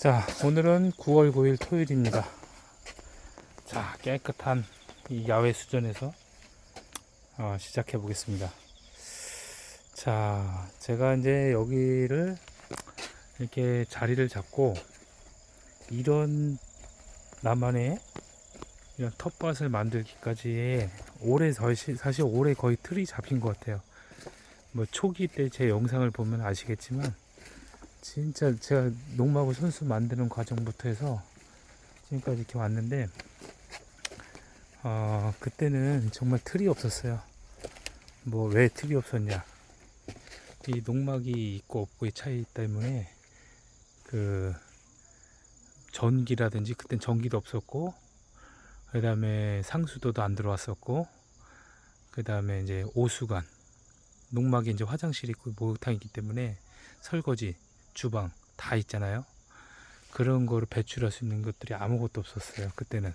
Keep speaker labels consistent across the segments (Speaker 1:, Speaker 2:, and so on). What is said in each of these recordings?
Speaker 1: 자, 오늘은 9월 9일 토요일입니다. 자, 깨끗한 이 야외 수전에서 어, 시작해 보겠습니다. 자, 제가 이제 여기를 이렇게 자리를 잡고 이런 나만의 이런 텃밭을 만들기까지 올해 사실, 사실 올해 거의 틀이 잡힌 것 같아요. 뭐 초기 때 제 영상을 보면 아시겠지만 진짜 제가 농마고 선수 만드는 과정부터 해서 지금까지 이렇게 왔는데 어, 그때는 정말 틀이 없었어요. 뭐 왜 틀이 없었냐? 이 농막이 있고 없고의 차이 때문에 그 전기라든지 그땐 전기도 없었고 그 다음에 상수도도 안 들어왔었고 그 다음에 이제 오수관 농막에 이제 화장실 있고 목욕탕 있기 때문에 설거지 주방 다 있잖아요. 그런 거를 배출할 수 있는 것들이 아무것도 없었어요. 그때는.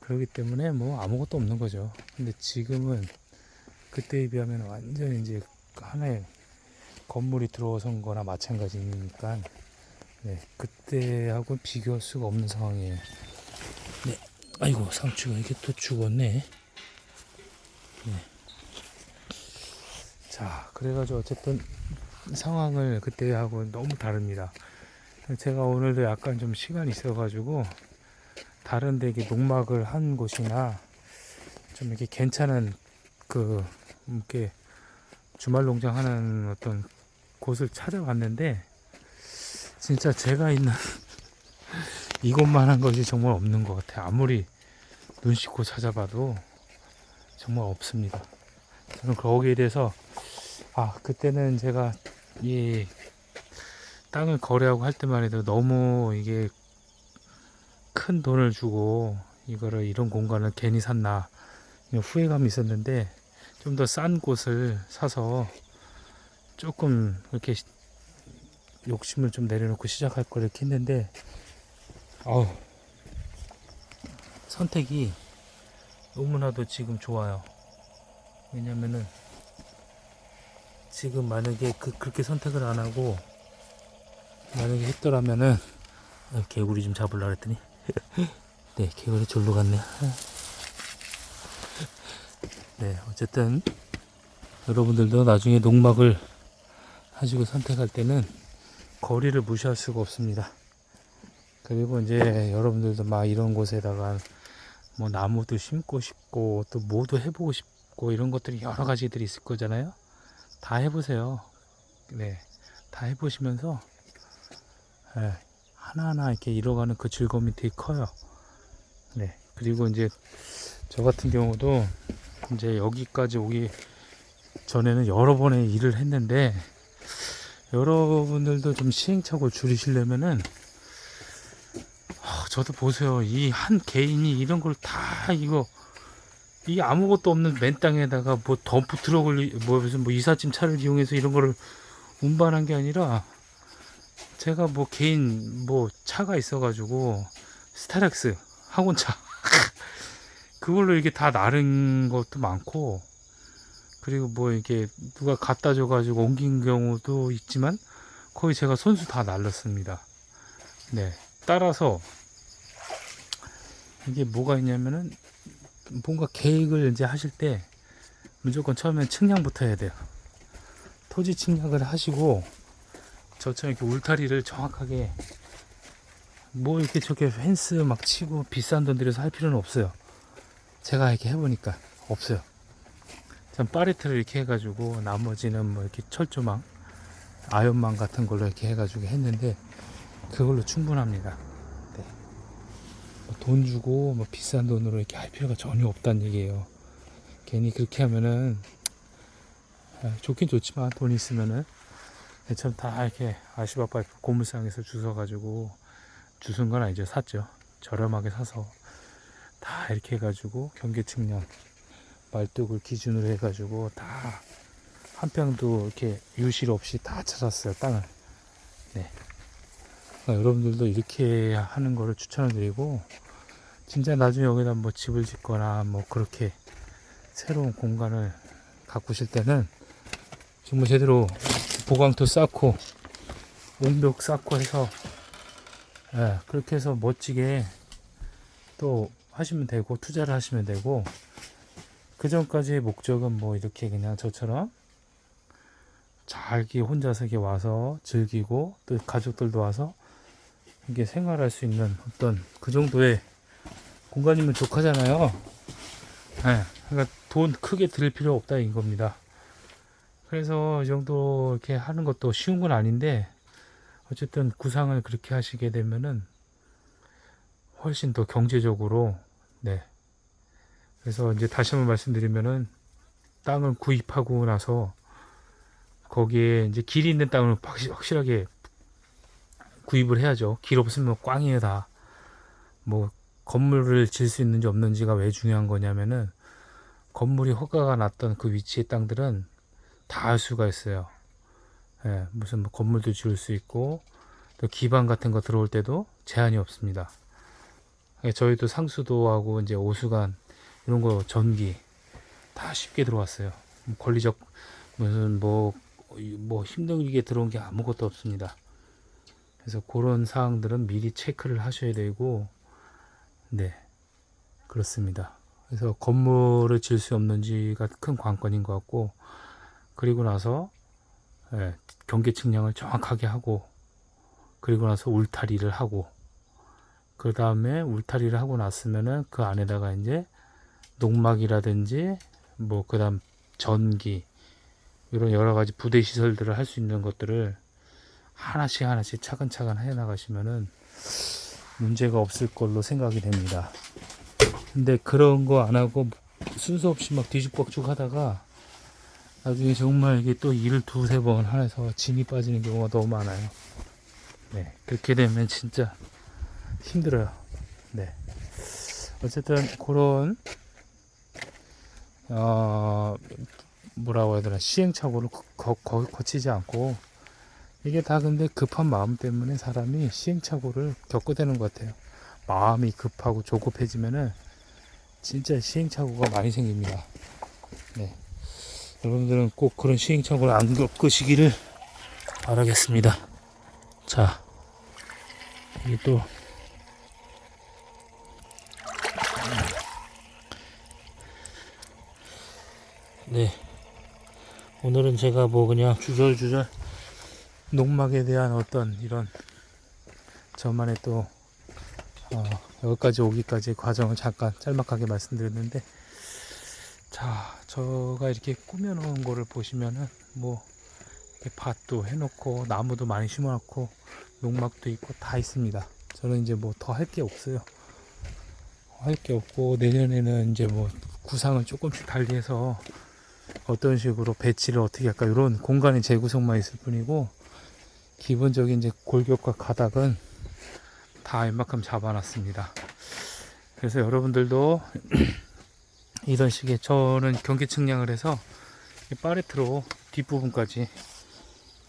Speaker 1: 그렇기 때문에 뭐 아무것도 없는 거죠. 근데 지금은 그때에 비하면 완전 이제 하나의 건물이 들어선 거나 마찬가지니까 네, 그때하고 비교할 수가 없는 상황이에요. 네. 아이고, 상추가 이게 또 죽었네. 네. 자, 그래가지고 어쨌든 상황을 그때하고 너무 다릅니다. 제가 오늘도 약간 좀 시간이 있어가지고 다른 데게 농막을 한 곳이나 좀 이렇게 괜찮은 그 이렇게 주말 농장 하는 어떤 곳을 찾아봤는데 진짜 제가 있는 이곳만한 것이 정말 없는 것 같아요. 아무리 눈 씻고 찾아봐도 정말 없습니다. 저는 거기에 대해서 아 그때는 제가 이 땅을 거래하고 할 때만 해도 너무 이게 큰 돈을 주고 이거를 이런 공간을 괜히 샀나 후회감이 있었는데 좀 더 싼 곳을 사서 조금 이렇게 시- 욕심을 좀 내려놓고 시작할 걸 이렇게 했는데 어우 선택이 너무나도 지금 좋아요. 왜냐면은 지금 만약에 그, 그렇게 선택을 안 하고 만약에 했더라면은 아, 개구리 좀 잡으려 그랬더니. 네 개구리 졸로 갔네. 네 어쨌든 여러분들도 나중에 농막을 하시고 선택할 때는 거리를 무시할 수가 없습니다. 그리고 이제 여러분들도 막 이런 곳에다가 뭐 나무도 심고 싶고 또 뭐도 해보고 싶고 이런 것들이 여러 가지들이 있을 거잖아요 다 해보세요. 네, 다 해보시면서 예, 하나하나 이렇게 이뤄가는 그 즐거움이 되게 커요. 네, 그리고 이제 저 같은 경우도 이제 여기까지 오기 전에는 여러 번의 일을 했는데 여러분들도 좀 시행착오를 줄이시려면은 아, 저도 보세요. 이 한 개인이 이런 걸 다 이거 이 아무것도 없는 맨 땅에다가 뭐 덤프 트럭을 뭐 무슨 뭐 이삿짐 차를 이용해서 이런 거를 운반한 게 아니라 제가 뭐 개인 뭐 차가 있어가지고 스타렉스 학원차 그걸로 이게 다 나른 것도 많고 그리고 뭐 이게 누가 갖다 줘가지고 옮긴 경우도 있지만 거의 제가 손수 다 날랐습니다. 네 따라서 이게 뭐가 있냐면은 뭔가 계획을 이제 하실 때 무조건 처음엔 측량부터 해야 돼요. 토지 측량을 하시고 저처럼 이렇게 울타리를 정확하게 뭐 이렇게 저렇게 펜스 막 치고 비싼 돈 들여서 할 필요는 없어요. 제가 이렇게 해보니까 없어요. 전 파레트를 이렇게 해가지고 나머지는 뭐 이렇게 철조망, 아연망 같은 걸로 이렇게 해가지고 했는데 그걸로 충분합니다. 뭐돈 주고 뭐 비싼 돈으로 이렇게 할 필요가 전혀 없다는 얘기예요. 괜히 그렇게 하면은 아, 좋긴 좋지만 돈 있으면은 처럼 다 이렇게 아시바 파이프 고물상에서 주워가지고 주순 건 아니죠. 샀죠. 저렴하게 사서 다 이렇게 해가지고 경계 측량 말뚝을 기준으로 해가지고 다 한 평도 이렇게 유실 없이 다 찾았어요 땅을. 네 그러니까 여러분들도 이렇게 하는 거를 추천을 드리고 진짜 나중에 여기다 뭐 집을 짓거나 뭐 그렇게 새로운 공간을 가꾸실 때는 정말 제대로 보강토 쌓고 옹벽 쌓고 해서 예, 그렇게 해서 멋지게 또 하시면 되고 투자를 하시면 되고 그 전까지의 목적은 뭐 이렇게 그냥 저처럼 잘 이렇게 혼자서 이렇게 와서 즐기고 또 가족들도 와서 이게 생활할 수 있는 어떤 그 정도의 공간이면 족하잖아요. 예, 그러니까 돈 크게 들일 필요 없다 인 겁니다. 그래서 이 정도 이렇게 하는 것도 쉬운 건 아닌데 어쨌든 구상을 그렇게 하시게 되면은 훨씬 더 경제적으로 네. 그래서 이제 다시 한번 말씀드리면은 땅을 구입하고 나서 거기에 이제 길이 있는 땅을 확실- 확실하게 구입을 해야죠. 길 없으면 꽝이에요 다. 뭐 건물을 질 수 있는지 없는지가 왜 중요한 거냐면은 건물이 허가가 났던 그 위치의 땅들은 다할 수가 있어요. 예, 무슨 뭐 건물도 지을 수 있고 또 기반 같은 거 들어올 때도 제한이 없습니다. 예, 저희도 상수도하고 이제 오수관 이런 거 전기 다 쉽게 들어왔어요. 뭐 권리적 무슨 뭐, 뭐 힘들게 들어온 게 아무것도 없습니다. 그래서 그런 사항들은 미리 체크를 하셔야 되고, 네, 그렇습니다. 그래서 건물을 지을 수 없는지가 큰 관건인 것 같고, 그리고 나서 예, 경계 측량을 정확하게 하고, 그리고 나서 울타리를 하고, 그 다음에 울타리를 하고 났으면은 그 안에다가 이제 농막이라든지 뭐 그다음 전기 이런 여러 가지 부대 시설들을 할 수 있는 것들을 하나씩 하나씩 차근차근 해 나가시면은 문제가 없을 걸로 생각이 됩니다. 근데 그런 거 안 하고 순서 없이 막 뒤죽박죽 하다가 나중에 정말 이게 또 일을 두세 번 해서 진이 빠지는 경우가 너무 많아요. 네. 그렇게 되면 진짜 힘들어요. 네. 어쨌든 그런 어 뭐라고 해야 되나 시행착오를 거, 거, 거치지 않고 이게 다 근데 급한 마음 때문에 사람이 시행착오를 겪게 되는 것 같아요. 마음이 급하고 조급해지면은 진짜 시행착오가 많이 생깁니다. 네. 여러분들은 꼭 그런 시행착오를 안 겪으시기를 바라겠습니다. 자, 이게 또 네. 오늘은 제가 뭐 그냥 주절주절 농막에 대한 어떤 이런 저만의 또 어, 여기까지 오기까지 과정을 잠깐 짤막하게 말씀드렸는데 자 저가 이렇게 꾸며놓은 거를 보시면은 뭐 밭도 해놓고 나무도 많이 심어놓고 농막도 있고 다 있습니다. 저는 이제 뭐 더 할 게 없어요. 할 게 없고 내년에는 이제 뭐 구상을 조금씩 달리해서 어떤 식으로 배치를 어떻게 할까 이런 공간의 재구성만 있을 뿐이고 기본적인 이제 골격과 가닥은 다 웬만큼 잡아놨습니다. 그래서 여러분들도 이런 식의 저는 경계 측량을 해서 이 파레트로 뒷부분까지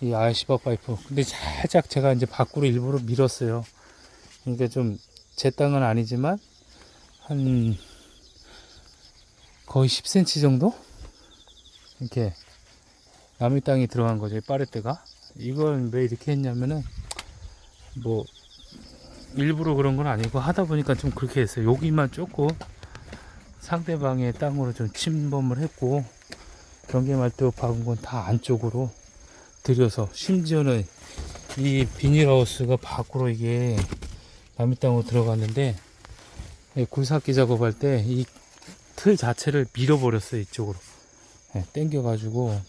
Speaker 1: 이 아이시바 파이프 근데 살짝 제가 이제 밖으로 일부러 밀었어요. 그러니까 좀 제 땅은 아니지만 한 거의 10cm 정도 이렇게 남의 땅에 들어간 거죠. 이 파레트가. 이걸 왜 이렇게 했냐면은 뭐 일부러 그런 건 아니고 하다 보니까 좀 그렇게 했어요. 여기만 조금 상대방의 땅으로 좀 침범을 했고 경계말도 박은 건 다 안쪽으로 들여서 심지어는 이 비닐하우스가 밖으로 이게 남의 땅으로 들어갔는데 예, 굴삭기 작업할 때 이 틀 자체를 밀어버렸어요 이쪽으로 예, 땡겨가지고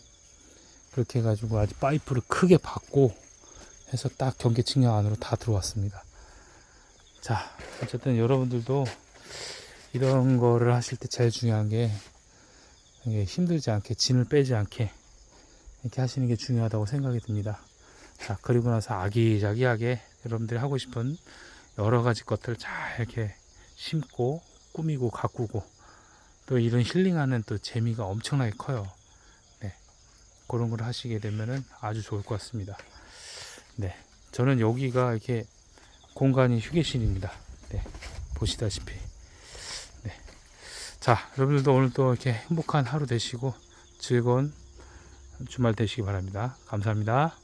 Speaker 1: 그렇게 해가지고 아주 파이프를 크게 받고 해서 딱 경계 측량 안으로 다 들어왔습니다. 자, 어쨌든 여러분들도 이런 거를 하실 때 제일 중요한 게 힘들지 않게 진을 빼지 않게 이렇게 하시는 게 중요하다고 생각이 듭니다. 자, 그리고 나서 아기자기하게 여러분들이 하고 싶은 여러 가지 것들을 잘 이렇게 심고 꾸미고 가꾸고 또 이런 힐링하는 또 재미가 엄청나게 커요. 네. 그런 걸 하시게 되면은 아주 좋을 것 같습니다. 네. 저는 여기가 이렇게 공간이 휴게실입니다. 네. 보시다시피. 네. 자, 여러분들도 오늘 또 이렇게 행복한 하루 되시고 즐거운 주말 되시기 바랍니다. 감사합니다.